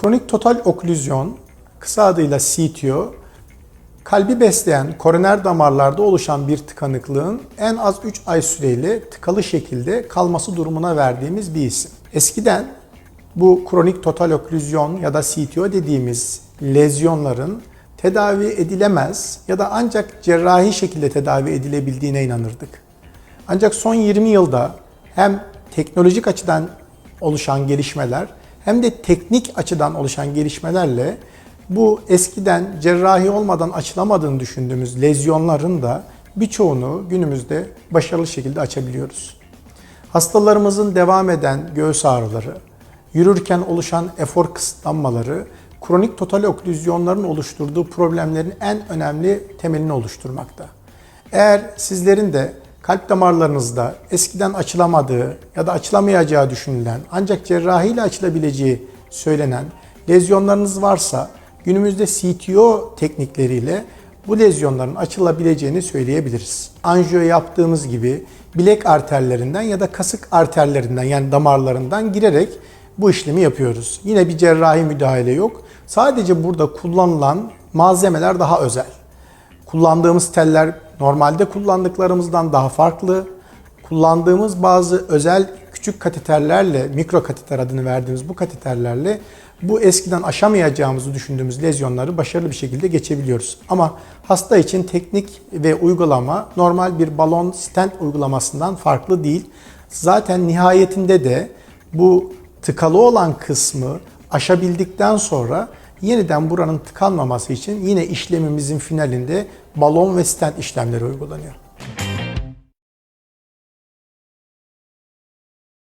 Kronik total oklüzyon, kısa adıyla CTO, kalbi besleyen koroner damarlarda oluşan bir tıkanıklığın en az 3 ay süreyle tıkalı şekilde kalması durumuna verdiğimiz bir isim. Eskiden bu kronik total oklüzyon ya da CTO dediğimiz lezyonların tedavi edilemez ya da ancak cerrahi şekilde tedavi edilebildiğine inanırdık. Ancak son 20 yılda hem teknolojik açıdan oluşan gelişmeler hem de teknik açıdan oluşan gelişmelerle bu eskiden cerrahi olmadan açılamadığını düşündüğümüz lezyonların da birçoğunu günümüzde başarılı şekilde açabiliyoruz. Hastalarımızın devam eden göğüs ağrıları, yürürken oluşan efor kısıtlanmaları, kronik total oklüzyonların oluşturduğu problemlerin en önemli temelini oluşturmakta. Eğer sizlerin de kalp damarlarınızda eskiden açılamadığı ya da açılamayacağı düşünülen ancak cerrahiyle açılabileceği söylenen lezyonlarınız varsa günümüzde CTO teknikleriyle bu lezyonların açılabileceğini söyleyebiliriz. Anjiyo yaptığımız gibi bilek arterlerinden ya da kasık arterlerinden yani damarlarından girerek bu işlemi yapıyoruz. Yine bir cerrahi müdahale yok. Sadece burada kullanılan malzemeler daha özel. Kullandığımız teller normalde kullandıklarımızdan daha farklı. Kullandığımız bazı özel küçük kateterlerle, mikro kateter adını verdiğimiz bu kateterlerle bu eskiden aşamayacağımızı düşündüğümüz lezyonları başarılı bir şekilde geçebiliyoruz. Ama hasta için teknik ve uygulama normal bir balon stent uygulamasından farklı değil. Zaten nihayetinde de bu tıkalı olan kısmı aşabildikten sonra yeniden buranın tıkanmaması için yine işlemimizin finalinde balon ve stent işlemleri uygulanıyor.